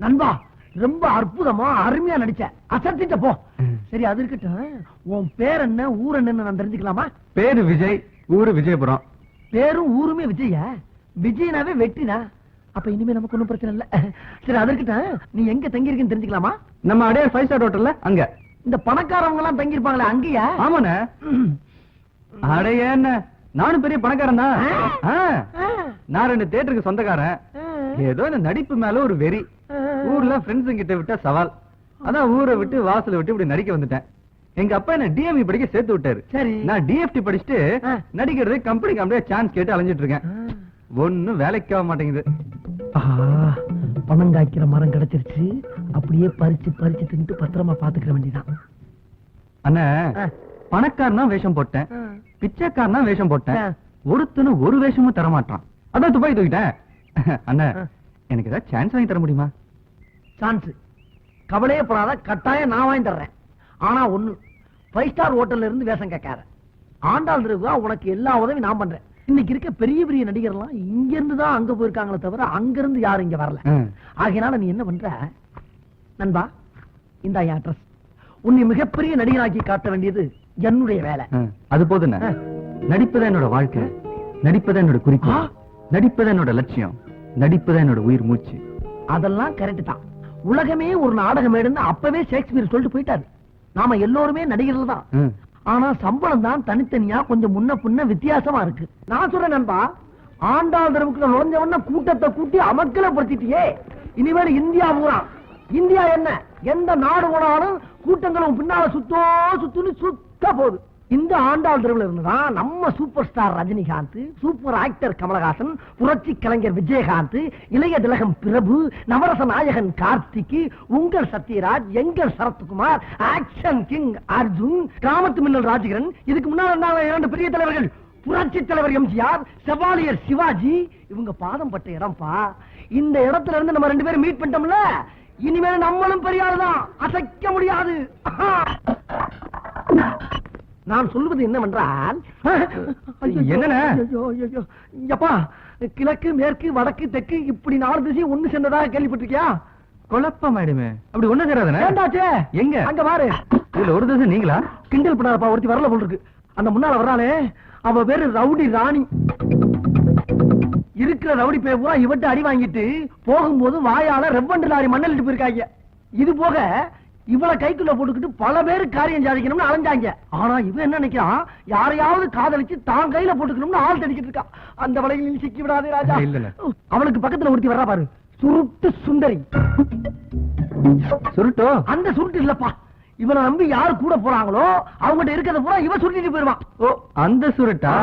நண்பா ரொம்ப அற்புதமா அருமையா நடிச்ச அசத்திட்ட போ சரி அது இருக்கட்டும் உன் பேர் என்ன ஊர் என்னன்னு நான் தெரிஞ்சுக்கலாமா பேரு விஜய் ஊரு விஜயபுரம் பேரும் ஊருமே விஜயா விஜயனாவே வெட்டினா அப்ப இனிமே நமக்கு ஒண்ணும் பிரச்சனை இல்ல சரி அதற்கிட்ட நீ எங்க தங்கி இருக்குன்னு தெரிஞ்சுக்கலாமா நம்ம அடையார் ஃபைவ் ஸ்டார் ஹோட்டல்ல அங்க இந்த பணக்காரவங்க எல்லாம் தங்கி இருப்பாங்களே அங்கேயா? ஆமாண்ணே. அடைய என்ன நானும் பெரிய பணக்காரன் தான். நான் ரெண்டு தேட்டருக்கு சொந்தக்காரன். ஏதோ இந்த நடிப்பு மேல ஒரு வெறி. ஊர்ல ஃப்ரெண்ட்ஸ் கிட்ட விட்ட சவால். அதான் ஊரை விட்டு வாசலை விட்டு இப்படி நடிக்க வந்துட்டேன். எங்க அப்பா என்ன டிஎம்இ படிக்க சேர்த்து விட்டாரு. சரி. நான் டிஎஃப்டி படிச்சுட்டு. நடிக்கிறது கம்பெனி கம்பெனியா சான்ஸ் கேட்டு அலைஞ்சிட்டு இருக்கேன். ஒண்ணும் வேலைக்கு ஆக மாட்டேங்குது. ஆஹா, பணம் காய்க்கிற மரம் கிடைச்சிருச்சு. அப்படியே பறிச்சு பறிச்சு தின்ட்டு பத்திரமா பாத்துக்கிற வேண்டியதான் அண்ணா. பணக்காரனா வேஷம் போட்டேன். பிச்சைக்காரனா வேஷம் போட்டேன். ஆ. ஒருத்தனும் ஒரு வேஷமும் தர மாட்டான் அதான் துபாய் தூக்கிட்டேன் அண்ணா. எனக்கு ஏதாவது சான்ஸ் வாங்கி தர முடியுமா? சான்ஸ் கவலையே படாத கட்டாயம் நான் வாங்கி தர்றேன். ஆனா ஒண்ணு ஃபைவ் ஸ்டார் ஹோட்டல்ல இருந்து வேஷம் கேட்காத. ஆண்டாள் இருக்குவா உனக்கு எல்லா உதவியும் நான் பண்றேன். இன்னைக்கு இருக்க பெரிய பெரிய நடிகர்லாம் இங்க இருந்து தான் அங்க போயிருக்காங்களே தவிர அங்க இருந்து யாரும் இங்க வரல. ஆகையினால நீ என்ன பண்ற? நண்பா இந்த அட்ரஸ். உன்னை மிகப்பெரிய நடிகராக்கி காட்ட வேண்டியது என்னுடைய வேலை. அது ஆ. நடிப்புதான் என்னோட வாழ்க்கை. நடிப்புதான் என்னோட குறிக்கோள். நடிப்புதான் என்னோட லட்சியம். நடிப்புதான் என்னோட உயிர் மூச்சு. அதெல்லாம் கரெக்ட் தான். உலகமே ஒரு நாடகம் மேடுன்னு அப்பவே ஷேக்ஸ்பியர் சொல்லிட்டு போயிட்டாரு. நாம எல்லோருமே நடிகர்கள் தான். ஆனா சம்பளம் தான் தனித்தனியா கொஞ்சம் முன்ன பின்ன வித்தியாசமா இருக்கு. நான் சொல்றேன் நண்பா ஆண்டாள் தெருவுக்குள்ள கூட்டத்தை கூட்டி அமக்கலப்படுத்திட்டியே. இனிமேல் இந்தியா பூரா. இந்தியா என்ன? எந்த நாடு போனாலும் கூட்டங்களும் பின்னால சுத்தோ சுத்துன்னு சுத்த போகுது. இந்த ஆண்டாள் தெருவில் இருந்துதான் நம்ம super star Rajinikanth super actor Kamal Haasan புரட்சி கலைஞர் விஜயகாந்த் இளைய திலகம் பிரபு நவரச நாயகன் கார்த்திக் உங்கள் சத்யராஜ் எங்கள் சரத்குமார் ஆக்ஷன் கிங் அர்ஜுன் கிராமத்து மின்னல் ராஜகிரன் இதுக்கு முன்னால் இரண்டு பெரிய தலைவர்கள். புரட்சி தலைவர் எம்ஜிஆர் செவாலியர் சிவாஜி. இவங்க பாதம் பட்ட இடம்பா. இந்த இடத்துல இருந்து நம்ம ரெண்டு பேரும் மீட் பண்ணிட்டோம்ல இனிமேல் நம்மளும் பெரியாருதான் அசைக்க முடியாது. நான் சொல்லுவது என்னவென்றால் ஐயோ. எப்பா கிழக்கு மேற்கு வடக்கு தெற்கு இப்படி நாலு திசையும் ஒண்ணு சேர்ந்ததாக கேள்விப்பட்டிருக்கியா? குழப்பம் ஆயிடுமே அப்படி ஒண்ணு ஏண்டாச்சே? எங்க? அங்க பாரு. இதுல ஒரு தசை நீங்களா? கிண்டல் பண்ணாதப்பா ஒருத்தி வரல போல் இருக்கு. அந்த முன்னால வர்றாளே. அவ பேரு ரவுடி ராணி. இருக்கிற ரவுடி பே பூரா இவட்ட அடி வாங்கிட்டு போகும்போது வாயால ரெவண்டு லாரி மண்ணலிட்டு போயிருக்காங்க இது போக இவள கைக்குள்ள போட்டுக்கிட்டு பல பேர் காரியம் சாதிக்கணும்னு அலைஞ்சாங்க. ஆனா இவன் என்ன நினைக்கிறான்? யாரையாவது காதலிச்சு தான் கையில போட்டுக்கணும்னு ஆள் தடிக்கிட்டு இருக்கான் அந்த வலையில் நீ சிக்கி விடாதே ராஜா. இல்லண்ணே. அவளுக்கு பக்கத்துல ஒருத்தி வர்றா பாரு. சுருட்டு சுந்தரி. சுருட்டோ? அந்த சுருட்டு இல்லப்பா. இவனை நம்பி யாரு கூட போறாங்களோ அவங்ககிட்ட இருக்கிறத பூரா இவன் சுருட்டிட்டு போயிருவான் ஓ அந்த சுருட்டா?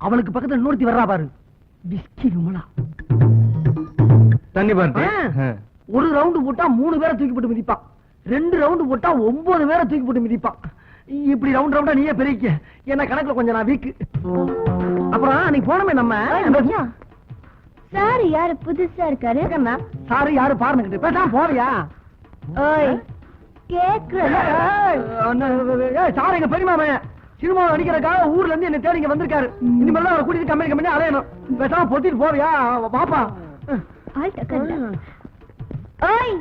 அவளுக்கு பக்கத்துல இன்னொருத்தி வர்றா பாரு. பிஸ்கி விமலா தண்ணி ஆ. ஒரு ரவுண்டு போட்டா மூணு பேரை தூக்கி போட்டு மிதிப்பான். ரெண்டு ரவுண்டு போட்டா ஒன்பது பேரை தூக்கி போட்டு மிதிப்பான். இப்படி ரவுண்ட் ரவுண்டா நீயே பெருக்க என்ன கணக்குல கொஞ்சம் நான் வீக்கு அப்புறம் அன்னைக்கு போனமே நம்ம. சார் யாரு? புதுசா இருக்காரு. சாரு யாரு? பாருங்க பேசாம போறியா? சார் எங்க பெரியமா சினிமா நடிக்கிறதுக்காக ஊர்ல இருந்து என்ன தேடி இங்க வந்திருக்காரு. இனிமேல் அவரை கூட்டிட்டு கம்பெனி கம்பெனி அலையணும். பேசாம பொத்திட்டு போவியா? பாப்பா. ஓய்.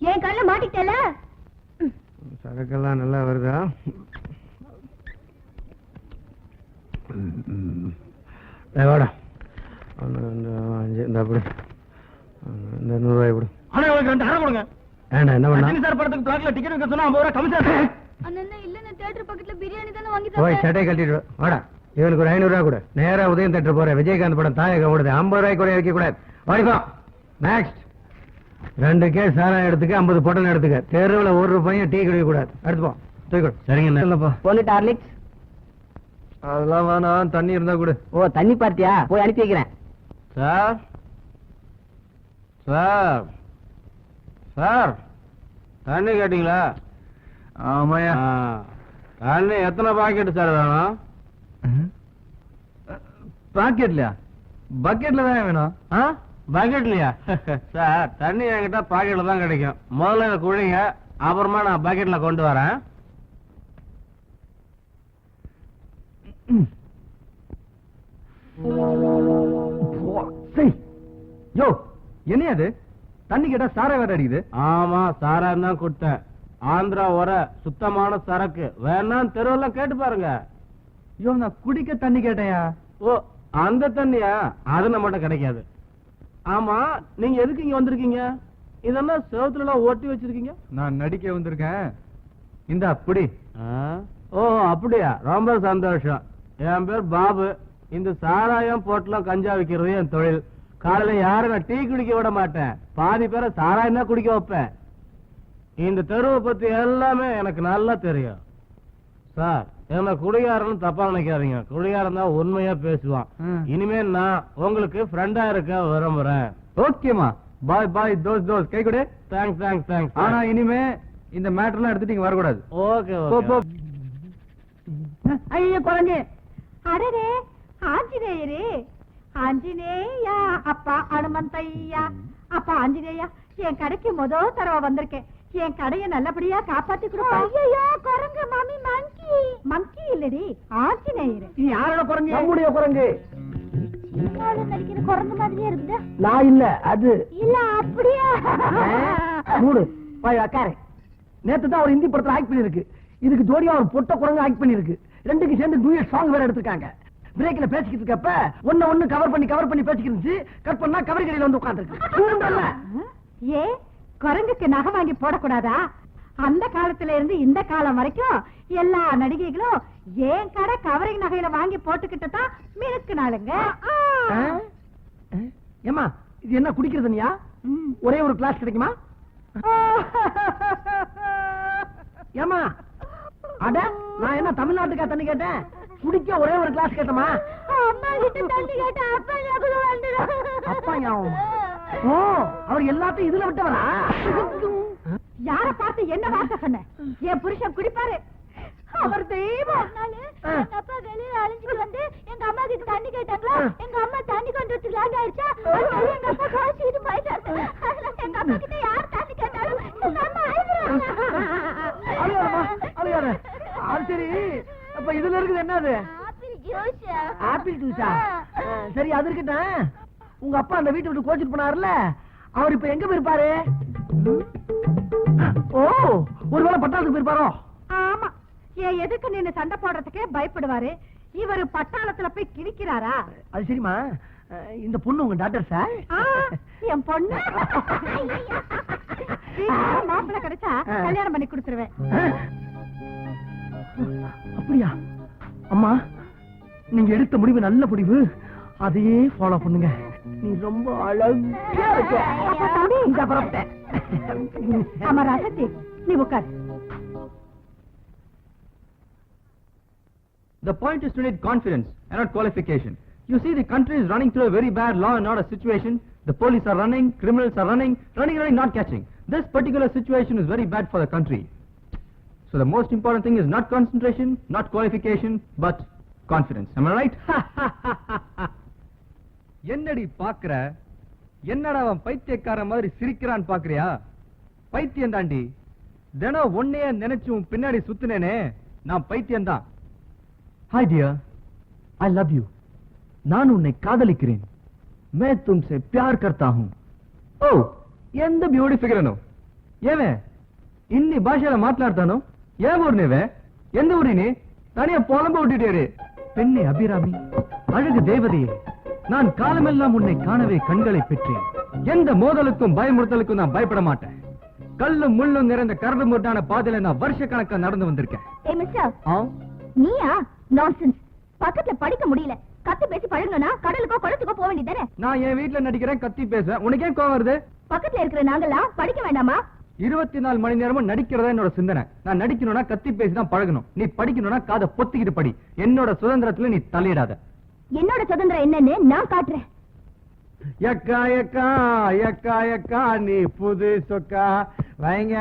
என் கல்ல மாட்டிட்டல சரக்கெல்லாம் நல்லா வருதா? டேய், வாடா. இந்த அப்படி. இந்த நூறுரூவாய் இப்படி. ரெண்டு அரை கொடுங்க. என்ன பண்ணா? சார் படத்துக்கு பிளாக்ல டிக்கெட் வைக்க சொன்னா ஐம்பது ரூபா கமிஷன் அண்ணா இல்ல நான் தியேட்டர் பக்கத்துல பிரியாணி தானே வாங்கி போய் சட்டையை கட்டிட்டு வா. வாடா. இவனுக்கு ஒரு ஐநூறுரூவா கொடு. நேரா உதயம் தட்டு போற விஜயகாந்த் படம் தாயக ஓடுது. ஐம்பது ரூபாய்க்கு கூட வைக்க கூடாது வாடிப்பா. நெக்ஸ்ட் ரெண்டு கேஸ் சாராயம் எடுத்துக்க ஐம்பது பொட்டல் எடுத்துக்க. தெருவில் ஒரு ரூபாயும் டீ குடிக்க கூடாது எடுத்துப்போம் தூக்கிடு சரிங்க இல்லப்பா ஒன்னு டார்லிக்ஸ் அதெல்லாம் வேணாம். தண்ணி இருந்தா கொடு. ஓ தண்ணி பார்த்தியா? போய் அனுப்பி வைக்கிறேன். சார். சார். சார். தண்ணி கேட்டீங்களா? ஆமாயா. தண்ணி எத்தனை பாக்கெட் சார் வேணும்? பாக்கெட்லயா? பக்கெட்ல தான் வேணும்? ஆ? பக்கெட்லயா சார் தண்ணி என்கிட்ட பாக்கெட்ல தான் கிடைக்கும். முதல்ல இதை குழிங்க அப்புறமா நான் பக்கெட்ல கொண்டு வரேன். சரி. யோ என்ன அது தண்ணி கேட்டா சாரை வேற அடிக்குது. ஆமா சாராயம் தான் கொடுத்தேன். ஆந்திரா வர சுத்தமான சரக்கு. வேணா தெருவெல்லாம் கேட்டு பாருங்க. யோ நான் குடிக்க தண்ணி கேட்டேயா ஓ அந்த தண்ணியா? அது நம்மகிட்ட கிடைக்காது. ஆமா நீங்க எதுக்கு இங்க வந்திருக்கீங்க? இதெல்லாம் செவத்துல எல்லாம் ஓட்டி வச்சிருக்கீங்க? நான் நடிக்க வந்திருக்கேன். இந்த அப்படி ஓ அப்படியா? ரொம்ப சந்தோஷம். என் பேர் பாபு. இந்த சாராயம் போட்டெல்லாம் கஞ்சா விக்கிறது என் தொழில். காலையில யாரும் நான் டீ குடிக்க விட மாட்டேன். பாதி பேரை சாராயம் தான் குடிக்க வைப்பேன். இந்த தெருவை பத்தி எல்லாமே எனக்கு நல்லா தெரியும். சார் என்ன குடிகாரன்னு தப்பா நினைக்காதீங்க. குடிகாரன் தான் உண்மையா பேசுவான். இனிமே நான் உங்களுக்கு ஃப்ரெண்டா இருக்க விரும்புறேன். ஓகேமா பாய் பாய் தோஸ் தோஸ். கை கொடு. தேங்க்ஸ் தேங்க்ஸ் தேங்க்ஸ் ஆனா இனிமே இந்த மேட்டர்லாம் எடுத்துட்டு இங்க வரக்கூடாது. ஓகே போ. ஐயோ குரங்கு அடரே ஆஞ்சநேயரே. ஆஞ்சநேயா அப்பா அனுமந்தையா அப்பா ஆஞ்சநேயா என் கடைக்கு முத தடவை வந்திருக்கேன். என் கடைய நல்லபடியா காப்பாத்தி ஐயோ குரங்கு மாமி மங்கி மங்கி இல்லடி ஆஞ்சநேயர். நீ யாரோட குரங்கு? நம்முடைய குரங்கு. நடிக்கிற குரங்கு மாதிரியே இருக்குதா? நான் இல்ல அது. இல்ல அப்படியா? மூடு. போய் உக்காரு. நேத்து தான் ஒரு ஹிந்தி படத்துல ஆக்ட் பண்ணிருக்கு இதுக்கு ஜோடியா ஒரு பொட்ட குரங்கு ஆக்ட் பண்ணிருக்கு ரெண்டுக்கு சேர்ந்து டூயட் சாங் வேற எடுத்திருக்காங்க. பிரேக்ல பேசிக்கிட்டு இருக்கப்ப ஒண்ணு ஒண்ணு கவர் பண்ணி கவர் பண்ணி பேசிக்கிட்டு இருந்துச்சு. கட் பண்ணா கவர் கடையில வந்து உட்கார்ந்துருக்கு. ஏ? குரங்குக்கு நகை வாங்கி போடக்கூடாதா? அந்த காலத்துல இருந்து இந்த காலம் வரைக்கும் எல்லா நடிகைகளும் ஏன் கடை கவரிங் நகையில வாங்கி போட்டுக்கிட்டு தான் மினுக்குனாளுங்க. ஏமா இது என்ன குடிக்கிறது நீயா ம். ஒரே ஒரு கிளாஸ் கிடைக்குமா? ஏமா அட நான் என்ன தமிழ்நாட்டுக்கா தண்ணி கேட்டேன்? குடிக்க ஒரே ஒரு கிளாஸ் கேட்டமா அம்மா கிட்ட தண்ணி கேட்டா அப்பா ஞாபகம். அப்பா ஞாபகமா? ஓ அவர் எல்லாத்தையும் இதுல விட்டவரா? யார பார்த்து என்ன வார்த்தை சொன்ன? என் புருஷன் குடிப்பாரு. அவர் தெய்வம். எங்க அப்பா வெளியில அழிஞ்சிட்டு வந்து எங்க அம்மா கிட்ட தண்ணி கேட்டாங்களா. எங்க அம்மா தண்ணி கொண்டு வந்து லேட் ஆயிடுச்சா? அதனால எங்க அப்பா காய்ச்சிட்டு போயிட்டாரு. எங்க அப்பா கிட்ட யார் தண்ணி கேட்டாலும் எங்க அம்மா. அது சரி. அப்ப இதுல இருக்குது என்னது? Apple juice? ஆப்பிள் ஜூஸா? சரி அது இருக்கட்டும். உங்க அப்பா அந்த வீட்டை விட்டு கோச்சிட்டு போனாருல அவர் இப்ப எங்க போயிருப்பாரு? ஓ ஒருவேளை பட்டாளத்துக்கு போயிருப்பாரோ? ஆமா. என் எதுக்கு நின்னு சண்டை போடுறதுக்கே பயப்படுவாரு? இவரு பட்டாளத்துல போய் கிழிக்கிறாரா? அது சரிம்மா. அஹ், இந்த பொண்ணு உங்க டாக்டர் சார் என் பொண்ணு? மாப்பிள்ளை கிடைச்சா. கல்யாணம் பண்ணி கொடுத்துருவேன். அப்படியா? அம்மா நீங்க எடுத்த முடிவு நல்ல முடிவு. அதையே ஃபாலோ பண்ணுங்க. நீ ரொம்ப அழகா இருக்க அப்பா, தம்பி. இந்த புறப்பட்டேன் ஆமா ரசத்தி நீ உட்கார் The point is to need confidence and not qualification. You see, the country is running through a very bad law and order situation. The police are running, criminals are running, running, running, not catching. This particular situation is very bad for the country. So the most important thing is not concentration, not qualification, but confidence. Am I right? என்னடி பாக்குற? என்னடா அவன் பைத்தியக்கார மாதிரி சிரிக்கிறான் பாக்குறியா? பைத்தியம் தாண்டி தினம் ஒன்னையே நினைச்சு உன் பின்னாடி சுத்தினேனே. நான் பைத்தியம் தான் hi dear I love you நான் உன்னை காதலிக்கிறேன். மே தும்சே பியார் கர்த்தா ஹூ ஓ எந்த బ్యూటిఫిగరను ఏమే ఇన్ని భాషలో మాట్లాడతాను ఏ ఊరు నీవే எந்த ஊரினே தனியா புலம்ப விட்டுட்டேரு பெண்ணே அபிராமி அழகு தேவதையே. நான் காலமெல்லாம் உன்னை காணவே கண்களை பெற்றேன். எந்த மோதலுக்கும் பயமுறுத்தலுக்கும் நான் பயப்பட மாட்டேன். கல்லும் முள்ளும் நிறைந்த கரடு முட்டான பாதையில நான் வருஷ கணக்கா நடந்து வந்திருக்கேன். நீயா? நான்சென்ஸ் பக்கத்துல படிக்க முடியல. கத்து பேசி பழகணும்னா கடலுக்கோ குளத்துக்கோ போக வேண்டியதானே நான் என் வீட்ல நடிக்கிறேன் கத்தி பேசுவேன் உனக்கு கோவம் வருது? பக்கத்துல இருக்கிற நாங்கெல்லாம் படிக்க வேண்டாமா? இருபத்தி நாலு மணி நேரமும் நடிக்கிறதா என்னோட சிந்தனை. நான் நடிக்கணும்னா கத்தி பேசி தான் பழகணும். நீ படிக்கணும்னா காதை பொத்திக்கிட்டு படி. என்னோட சுதந்திரத்துல நீ தலையிடாத. என்னோட சுதந்திரம் என்னன்னு நான் காட்டுறேன். எக்கா எக்கா எக்கா எக்கா நீ புது சொக்கா. வைங்க.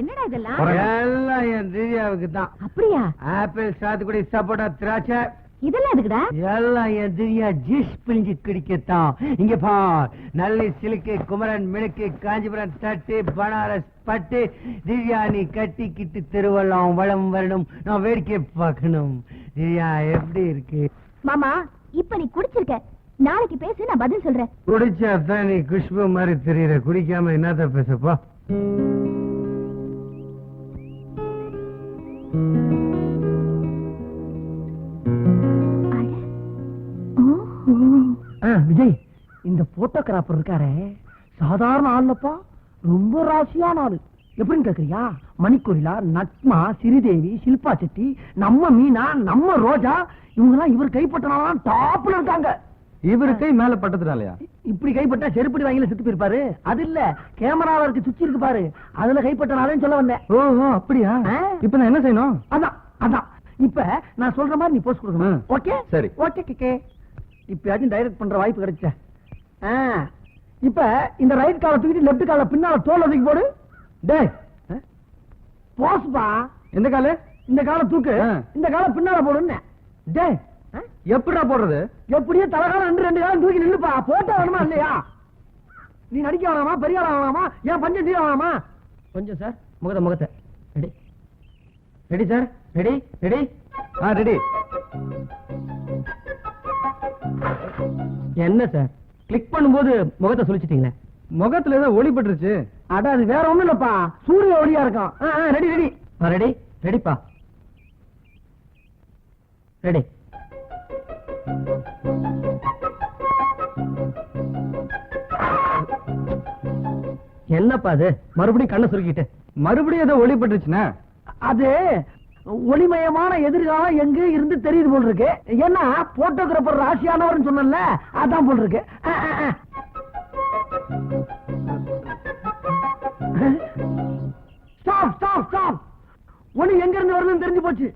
என்னடா இதெல்லாம்? எல்லாம் என் திவ்யாவுக்கு தான். அப்படியா? ஆப்பிள் சாத்துக்குடி சப்போட்டா திராட்சை. இதெல்லாம் எதுக்குடா? எல்லாம் எதிரியா ஜீஸ் பிழிஞ்சு குடிக்கத்தான். இங்க பார் நல்லி சிலுக்கு குமரன் மினுக்கு காஞ்சிபுரம் தட்டு பனாரஸ் பட்டு திவ்யானி கட்டிக்கிட்டு திருவள்ளம் வளம் வரணும். நான் வேடிக்கை பார்க்கணும். திவ்யா எப்படி இருக்கு? மாமா இப்ப நீ குடிச்சிருக்க. நாளைக்கு பேசு நான் பதில் சொல்றேன். குடிச்சா தான் நீ குஷ்பு மாதிரி தெரியற. குடிக்காம என்னத்த பேசப்பா? ஆ, விஜய் இந்த போட்டோகிராஃபர் இருக்காரே. சாதாரண ஆள்லப்பா ரொம்ப ராசியான ஆளு. எப்படின்னு கேக்குறியா? மணிக்கொரிலா நட்மா சிறிதேவி சில்பா செட்டி நம்ம மீனா நம்ம ரோஜா இவங்க எல்லாம் இவர் கைப்பற்றினாலும் டாப்ல இருக்காங்க. இவரு கை மேல பட்டதுனாலயா? இப்படி கைப்பட்டா செருப்படி வாங்கில செத்து போயிருப்பாரு. அது இல்ல கேமரால இருக்கு சுச்சி இருக்கு பாரு. அதுல கைப்பற்றினாலும் சொல்ல வந்தேன். ஓ அப்படியா. இப்ப நான் என்ன செய்யணும்? அதான் அதான். இப்ப நான் சொல்ற மாதிரி நீ போஸ்ட் கொடுக்கணும். ஓகே சரி. ஓகே கேக்கே இப்பயாச்சும் டைரக்ட் பண்ற வாய்ப்பு கிடைச்ச? ஆ, இப்ப இந்த ரைட் கால தூக்கிட்டு லெஃப்ட் கால பின்னால தோல் தூக்கி போடு. டேய். போஸ்பா எந்த காலு? இந்த கால தூக்கு. இந்த கால பின்னால போடுன்னு. டேய். ஆ? எப்படிடா போடுறது? எப்படியோ தலைகாலம் ரெண்டு ரெண்டு காலம் தூக்கி நில்லுப்பா. போட்டோ வேணுமா இல்லையா? நீ நடிக்க வேணாமா? பெரிய ஆளா வேணாமா? ஏன் பஞ்சம் தீர வேணாமா? கொஞ்சம் சார். முகத்தை முகத்தை. Ready. Ready sir? Ready? Ready? ஆ ரெடி. என்ன சார்? கிளிக் பண்ணும்போது முகத்தை சொல்லிச்சிட்டீங்களே முகத்துல ஏதோ ஒளி பட்டுருச்சு. அட அது வேற ஒண்ணும் இல்லப்பா. சூரிய ஒளியா இருக்கும். ரெடி ரெடி ரெடி ரெடிப்பா ரெடி என்னப்பா அது? மறுபடியும் கண்ணை சுருக்கிட்டு. மறுபடியும் ஏதோ ஒளி பட்டுருச்சுண்ணே அது ஒளிமயமான எதிர்காலம் எங்க இருந்து தெரியுது போல் இருக்கு. ஏன்னா போட்டோகிராபர் ராசியானவர் சொன்னல அதான் போல் இருக்கு. ஸ்டாப் ஸ்டாப் ஸ்டாப் ஒளி எங்க இருந்து வருதுன்னு தெரிஞ்சு போச்சு.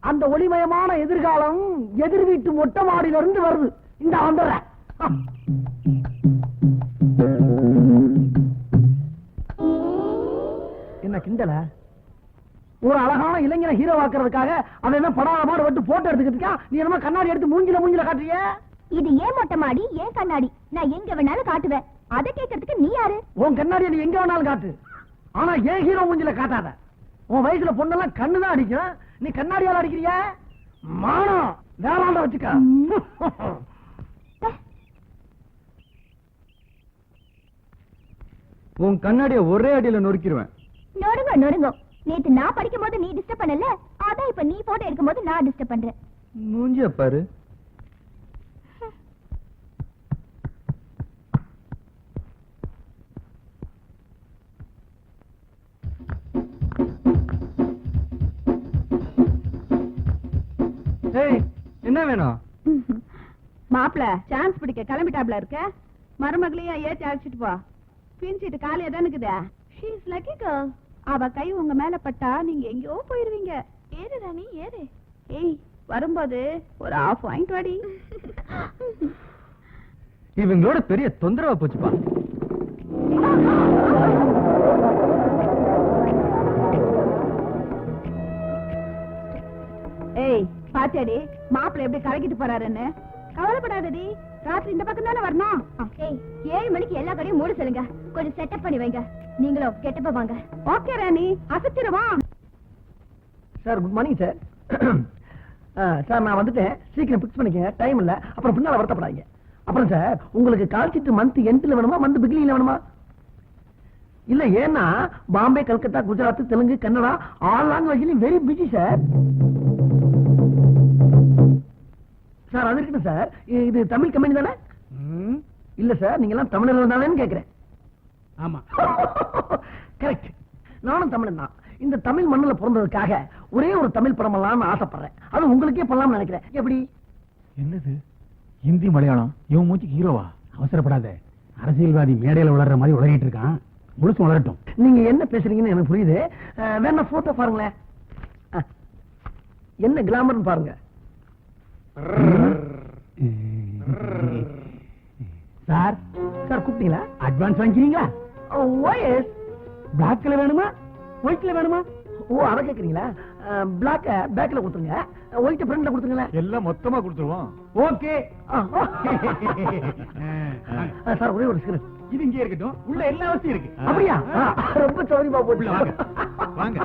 அந்த ஒளிமயமான எதிர்காலம் எதிர் வீட்டு மொட்டை மாடியில இருந்து வருது. இந்த வந்துடுறேன். என்ன கிண்டல? ஒரு அழகான இளைஞனை ஹீரோ ஆக்குறதுக்காக அவன் என்ன படாத பாடு விட்டு போட்டோ எடுத்துக்கிட்டு. நீ என்னமோ கண்ணாடி எடுத்து மூஞ்சில மூஞ்சில காட்டுறிய? இது ஏன் மொட்டை மாடி ஏன் கண்ணாடி? நான் எங்க வேணாலும் காட்டுவேன். அதை கேட்கறதுக்கு நீ யாரு? உன் கண்ணாடியை நீ எங்க வேணாலும் காட்டு. ஆனா ஏன் ஹீரோ மூஞ்சில காட்டாத? உன் வயசுல பொண்ணெல்லாம் கண்ணு தான் அடிக்கும். நீ கண்ணாடியால அடிக்கிறிய? மானம். வேளாண்ட வச்சுக்க. உன் கண்ணாடிய ஒரே அடியில நொறுக்கிடுவேன் நொடுங்க நொடுங்க நேத்து நான் படிக்கும் போது நீ டிஸ்டர்ப் பண்ணல அதான் இப்ப நீ போட்டோ எடுக்கும் போது நான் டிஸ்டர்ப் பண்றேன். மூஞ்சிய பாரு. ஏய் என்ன வேணும்? மாப்பிள சான்ஸ் பிடிக்க கிளம்பிட்டாப்ல இருக்க? மருமகளையும் ஏத்தி அழைச்சிட்டு போ. பின்சிட்டு காலையா தான் இருக்குதே ஷீ இஸ் லக்கி கேர்ள் அவ கை உங்க மேல பட்டா நீங்க எங்கேயோ போயிருவீங்க. ஏறு ராணி ஏறு. ஏய் வரும்போது ஒரு ஆஃப் வாங்கிட்டு வாடி. இவங்களோட பெரிய தொந்தரவா போச்சுப்பா. ஏய் பாத்தியாடி மாப்பிள எப்படி கலக்கிட்டு போறாருன்னு? கவலைப்படாதடி. ராத்திரி இந்த பக்கம் தானே வரணும்? ஏழு மணிக்கு எல்லா கடையும் மூட சொல்லுங்க. கொஞ்சம் செட்டப் பண்ணி வைங்க. நீங்களும் கெட்டப்ப வாங்க. Okay Rani அசத்திருவா sir good morning sir sir நான் வந்துட்டேன். சீக்கிரம் பிக்ஸ் பண்ணிக்கங்க. டைம் இல்ல. அப்புறம் பின்னால வருத்தப்படாதீங்க. அப்புறம் சார் உங்களுக்கு கால்ஷீட் மந்த் எண்ட்ல வேணுமா? மந்த் பிகினிங்ல வேணுமா? இல்ல ஏன்னா பாம்பே கல்கத்தா குஜராத் தெலுங்கு கன்னடா ஆல் லாங்குவேஜ்லயும் வெரி பிஸி சார் சார் அது இருக்கட்டும் சார். இது தமிழ் கம்பெனி தானே? இல்ல சார் நீங்க எல்லாம் தமிழர்கள் தானேன்னு கேக்குறேன். ஆமா. கரெக்ட் நானும் தமிழன் தான். இந்த தமிழ் மண்ணுல பிறந்ததுக்காக ஒரே ஒரு தமிழ் படம் பண்ணலாம்னு ஆசைப்படுறேன். அது உங்களுக்கே பண்ணலாம்னு நினைக்கிறேன். எப்படி? என்னது? ஹிந்தி மலையாளம்? இவன் மூச்சுக்கு ஹீரோவா? அவசரப்படாத. அரசியல்வாதி மேடையில வளர்ற மாதிரி உளறிட்டு இருக்கான். முழுசு வளரட்டும் நீங்க என்ன பேசுறீங்கன்னு எனக்கு புரியுது. வேணா போட்டோ பாருங்களேன். என்ன கிளாமர்னு பாருங்க. சார் சார் கூப்பிட்டீங்களா? அட்வான்ஸ் வாங்கிக்கிறீங்களா? ஓஎஸ் பிளாக்ல வேணுமா? ஒயிட்ல வேணுமா? ஓ அத கேக்குறீங்களா? பிளாக்க பேக்ல கொடுத்துருங்க. ஒயிட் ஃப்ரண்ட்ல கொடுத்துருங்களேன் எல்லாம் மொத்தமா கொடுத்துருவோம். ஓகே சார் ஒரே ஒரு சிகரெட் இது இங்கே இருக்கட்டும். உள்ள எல்லா வசதியும் இருக்கு. அப்படியா? ரொம்ப சௌரியமா வாங்க. போட்டு வாங்க.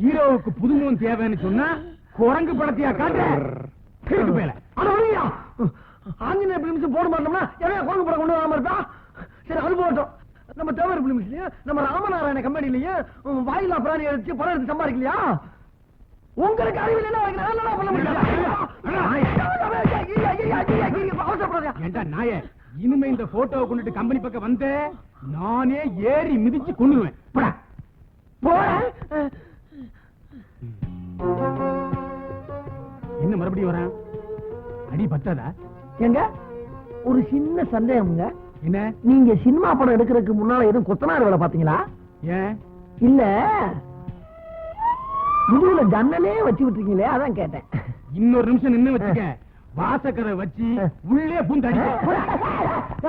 ஹீரோவுக்கு புதுமுகம் தேவைன்னு சொன்னா குரங்கு படத்தையா காட்டு மேல பேல அட ஆஞ்சநேய பிலிம்ஸ் போட மாட்டோம்னா எவ்வளவு குரங்கு படம் கொண்டு வராம இருக்கா சரி அது போகட்டும் நம்ம தேவர் பிலிம்ஸ்லயே நம்ம ராமநாராயண கம்பெனிலயே வாயிலா பிராணி எடுத்து படம் எடுத்து சம்பாதிக்கலையா? உங்களுக்கு அறிவில் என்ன பண்ண ஏண்டா நாயே இனிமே இந்த போட்டோவை கொண்டுட்டு கம்பெனி பக்கம் வந்த நானே ஏறி மிதிச்சு கொண்டுருவேன் என்ன மறுபடியும் வரேன் அடி பத்தாதா? எங்க ஒரு சின்ன சந்தேகம்ங்க. என்ன? நீங்க சினிமா படம் எடுக்கிறதுக்கு முன்னால எதுவும் கொத்தனார் வேலை பாத்தீங்களா ஏன்? இல்ல. முதுகுல ஜன்னலே வச்சு விட்டுருக்கீங்களே அதான் கேட்டேன். இன்னொரு நிமிஷம் நின்னு வச்சுக்க. வாசக்கரை வச்சு உள்ளே பூந்து அடிக்க.